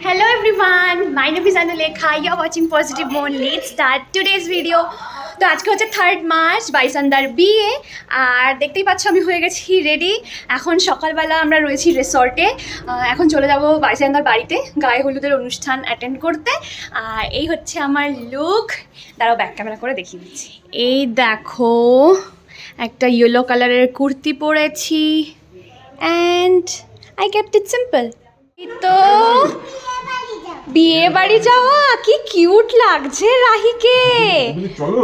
Hello everyone, my name is Anulekha. You're watching Positive Moon. Let's start today's video. তো আজকে হচ্ছে third March বাইসান্দার বিয়ে। আর দেখতেই পাচ্ছ আমি হয়ে গেছি রেডি এখন সকালবেলা আমরা রয়েছি রিসর্টে এখন চলে যাব বাইসান্দার বাড়িতে গায়ে হলুদের অনুষ্ঠান অ্যাটেন্ড করতে। আর এই হচ্ছে আমার লুক দাঁড়াও ব্যাক ক্যামেরা করে দেখিয়ে দিচ্ছি। এই দেখো একটা ইয়েলো কালারের কুর্তি পরেছি। And I kept it simple তো বিয়ে বাড়ি যাওয়া? কি কিউট লাগছে রাহিকে। চলো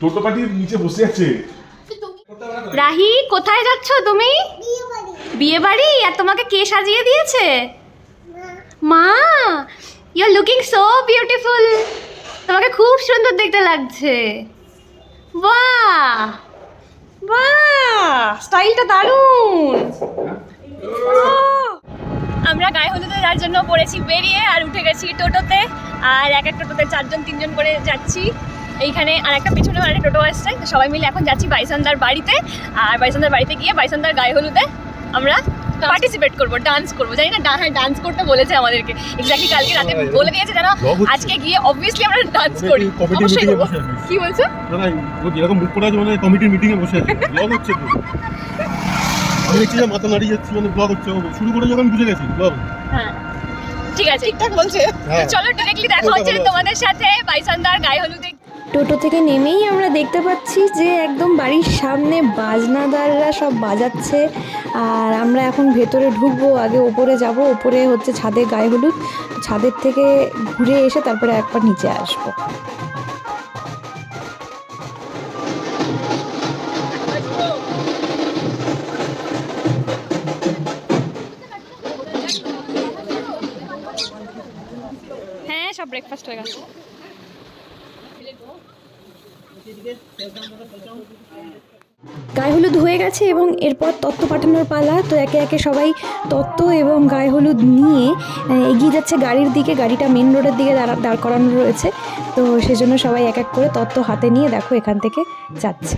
টোটো নিচে বসে আছে। রাহি কোথায় যাচ্ছ তুমি? বিয়ে বাড়ি? আর তোমাকে কে সাজিয়ে দিয়েছে? মা you are looking so beautiful তোমাকে খুব সুন্দর দেখতে লাগছে। বাহ! বাহ! স্টাইলটা দারুণ। আমরা গায়ে হলুদে যার জন্য পড়েছি বেরিয়ে আর উঠে গেছি টোটোতে। আর এক এক টোটোতে চারজন তিনজন করে যাচ্ছি। এইখানে আর একটা পিছনে আর একটা টোটো আসছে। তো সবাই মিলে এখন যাচ্ছি বাইসান্দার বাড়িতে। আর বাইসান্দার বাড়িতে গিয়ে বাইসান্দার গায়ে হলুদে আমরা পার্টিসিপেট করব ডান্স করব। জানি না হ্যাঁ ডান্স করতে বলেছে আমাদেরকে। এক্স্যাক্টলি কালকে রাতে বলে দিয়েছে যেন আজকে গিয়ে অবভিয়াসলি আমরা ডান্স করি। অবশ্যই। কি বলছো? না না ও যেরকম মুখ আছে মানে কমিটির মিটিং এ বসে ব্লগ হচ্ছে আমি দেখছি যে মাথা নাড়িয়ে যাচ্ছি মানে ব্লগ হচ্ছে শুরু করে যখন বুঝে গেছি ব্লগ হ্যাঁ ঠিক আছে। ঠিকঠাক বলছে। হ্যাঁ। চলো ডিরেক্টলি দেখা হচ্ছে তোমাদের সাথে বাইসান্দার গায়ে হলুদে টোটো থেকে নেমেই আমরা দেখতে পাচ্ছি যে একদম বাড়ির সামনে বাজনাদাররা সব বাজাচ্ছে। আর আমরা এখন ভেতরে ঢুকবো আগে ওপরে যাব ওপরে হচ্ছে ছাদে গায়ে হলুদ। ছাদের থেকে ঘুরে এসে তারপরে একবার নিচে আসব। ব্রেকফাস্ট হয়ে গেছে। গায়ে হলুদ হয়ে গেছে এবং এরপর তত্ত্ব পাঠানোর পালা। তো একে একে সবাই তত্ত্ব এবং গায়ে হলুদ নিয়ে এগিয়ে যাচ্ছে গাড়ির দিকে। গাড়িটা মেন রোডের দিকে দাঁড়া- দাঁড় করানো রয়েছে। তো সেজন্য সবাই এক এক করে তত্ত্ব হাতে নিয়ে দেখো এখান থেকে যাচ্ছে।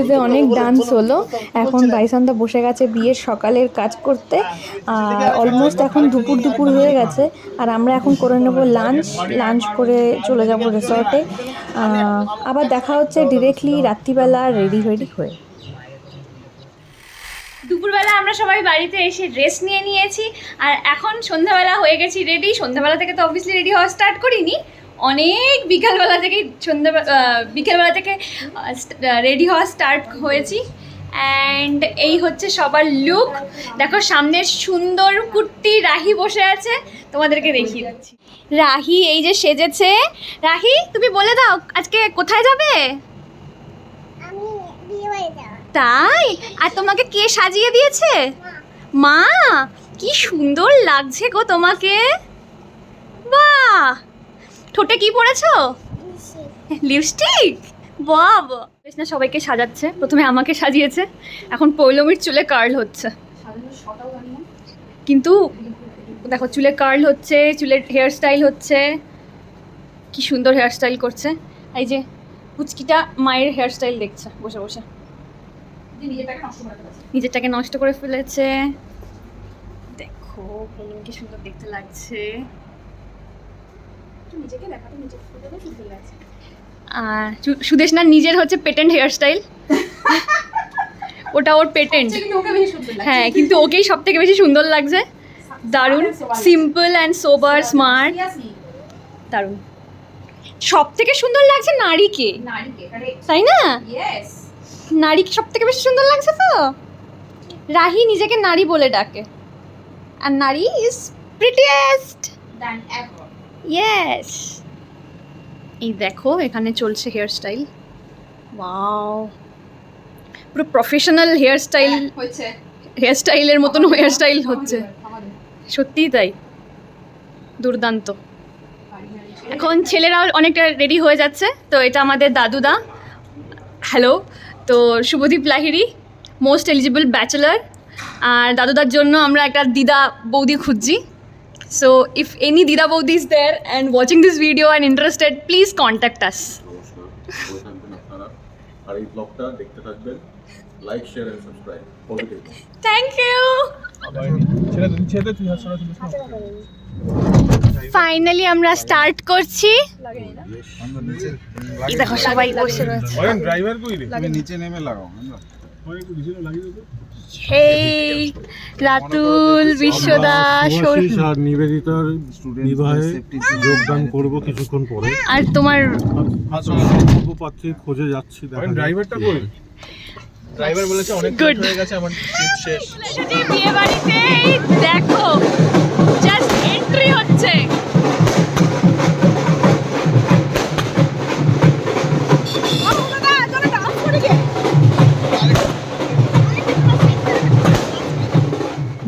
হলুদে অনেক ডান্স হলো। এখন বাইসান্দা বসে গেছে বিয়ের সকালের কাজ করতে। আর অলমোস্ট এখন দুপুর দুপুর হয়ে গেছে। আর আমরা এখন করে নেব লাঞ্চ লাঞ্চ করে চলে যাব রিসর্টে আবার দেখা হচ্ছে ডিরেক্টলি রাত্রিবেলা রেডি রেডি হয়ে। দুপুরবেলা আমরা সবাই বাড়িতে এসে ড্রেস নিয়ে নিয়েছি। আর এখন সন্ধ্যাবেলা হয়ে গেছি রেডি সন্ধ্যাবেলা থেকে তো অবভিয়াসলি রেডি হওয়া স্টার্ট করিনি। অনেক বিকালবেলা থেকেই সন্ধ্যা বিকেলবেলা থেকে রেডি হওয়া স্টার্ট হয়েছি। অ্যান্ড এই হচ্ছে সবার লুক দেখো সামনের সুন্দর কুর্তি রাহি বসে আছে। তোমাদেরকে দেখিয়ে দিচ্ছি। রাহি এই যে সেজেছে। রাহি তুমি বলে দাও আজকে কোথায় যাবে। তাই? আর তোমাকে কে সাজিয়ে দিয়েছে? মা কি সুন্দর লাগছে গো তোমাকে। বাহ! ঠোঁটে কি পরেছো? লিপস্টিক। বেশ না সবাইকে সাজাচ্ছে। প্রথমে আমাকে সাজিয়েছে। এখন পৌলমীর চুলে কার্ল হচ্ছে। কিন্তু দেখো চুলে কার্ল হচ্ছে চুলের হেয়ার স্টাইল হচ্ছে। কি সুন্দর হেয়ার স্টাইল করছে। এই যে পুচকিটা মায়ের হেয়ার স্টাইল দেখছে বসে বসে। নিজেরটাকে নষ্ট করে ফেলেছে। দেখো কি সুন্দর দেখতে লাগছে। আর সু- সুদেশনার নিজের হচ্ছে পেটেন্ট হেয়ার স্টাইল ওটা ওর পেটেন্ট হ্যাঁ কিন্তু ওকেই সব থেকে বেশি সুন্দর লাগছে। দারুণ সিম্পল অ্যান্ড সোবার স্মার্ট দারুণ। সব থেকে সুন্দর লাগছে নারীকে। তাই না? নারী সব থেকে বেশি সুন্দর লাগছে তো? রাহি নিজেকে নারী বলে ডাকে। আর নারী ইজ প্রিটিয়েস্ট ইয়েস এই দেখো এখানে চলছে হেয়ার স্টাইল ওয়াও পুরো প্রফেশনাল হেয়ার স্টাইল হেয়ার স্টাইলের মতন হেয়ার স্টাইল হচ্ছে। সত্যিই তাই। দুর্দান্ত। এখন ছেলেরাও অনেকটা রেডি হয়ে যাচ্ছে। তো এটা আমাদের দাদুদা। হ্যালো তো Shubhadeep Lahiri most eligible bachelor আর দাদুদার জন্য আমরা একটা দিদা বৌদি খুঁজছি। Any dida boudi is there and watching this video and interested please contact us নমস্কার ভালো আর এই ব্লগটা দেখতে থাকবেন like share and subscribe positive thank you ছেড়ে দিন ছেড়ে তুই হাত সরা ফাইনালি আমরা স্টার্ট করছি। এই দেখো সবাই বসে রয়েছে। ড্রাইভার কই রে? তুমি নিচে নেমে লাগাও হেই রাতুল বিশ্বদা আর নিবেদিতার বিবাহে যোগদান করব কিছুক্ষণ পরে। আর তোমার পাত্রীর খোঁজে যাচ্ছি দেখা ড্রাইভারটা কই? ড্রাইভার বলেছে অনেক Good. হয়ে গেছে আমার সিট শেষ। বিয়ে বাড়িতে দেখো জাস্ট এন্ট্রি হচ্ছে।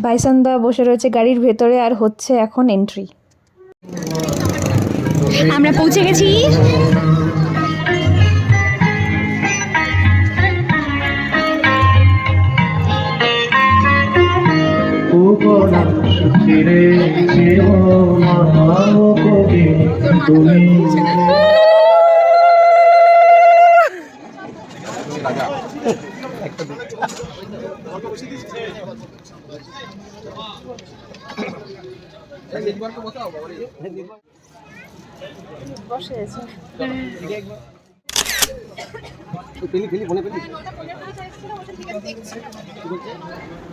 বাইসান্দা বসে রয়েছে গাড়ির ভেতরে আর হচ্ছে এখন এন্ট্রি আমরা পৌঁছে গেছি।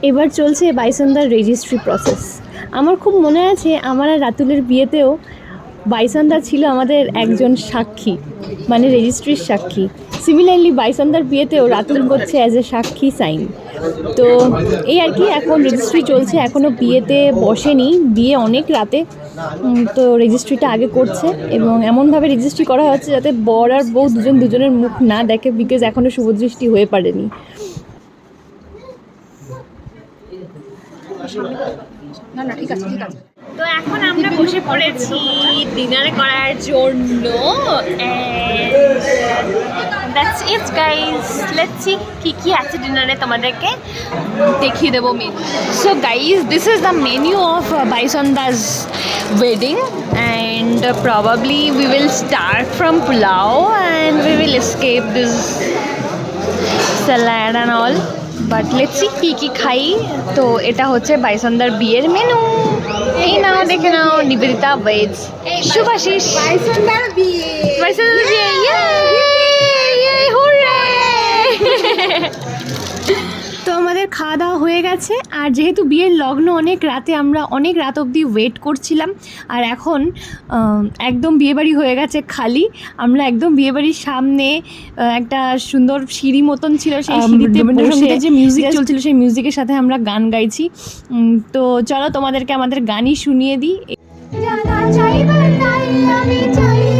এবার চলছে বাইসন্দার রেজিস্ট্রি প্রসেস আমার খুব মনে আছে আমার আর রাতুলের বিয়েতেও বাইসন্দা ছিল আমাদের একজন সাক্ষী মানে রেজিস্ট্রির সাক্ষী। সিমিলারলি বাইসন্দার বিয়েতেও রাতুল করছে অ্যাজ এ সাক্ষী সাইন তো এই আর কি, এখন রেজিস্ট্রি চলছে এখনও বিয়েতে বসেনি, বিয়ে অনেক রাতে তো রেজিস্ট্রিটা আগে করছে এবং এমনভাবে রেজিস্ট্রি করা হচ্ছে যাতে বর আর বউ দুজন দুজনের মুখ না দেখে বিকজ এখনও শুভদৃষ্টি হয়ে পারেনি। তো এখন আমরা বসে পড়েছি ডিনার করার জন্য that's it guys let's see কি কি আছে ডিনারে তোমাদেরকে দেখিয়ে দেবো menu so guys this is the menu of Baisonda's wedding and probably we will start from pulao and we will escape this salad and all but let's see কী কী খাই। তো এটা হচ্ছে বাইসন্দার বিয়ের মেনু এই নাও দেখে নাও নিবেদিতা বেজ শুভাশিস বাইসন্দার বিয়ে। বাইসন্দার বিয়ে খাওয়া দাওয়া হয়ে গেছে। আর যেহেতু বিয়ের লগ্ন অনেক রাতে আমরা অনেক রাত অবধি ওয়েট করছিলাম। আর এখন একদম বিয়েবাড়ি হয়ে গেছে খালি। আমরা একদম বিয়েবাড়ির সামনে একটা সুন্দর সিঁড়ি মতন ছিল সেই সিঁড়িতে বসে যে just- চলছিল সেই মিউজিকের সাথে আমরা গান গাইছি। তো চলো তোমাদেরকে আমাদের গানই শুনিয়ে দিই। চাইবার আমি চাই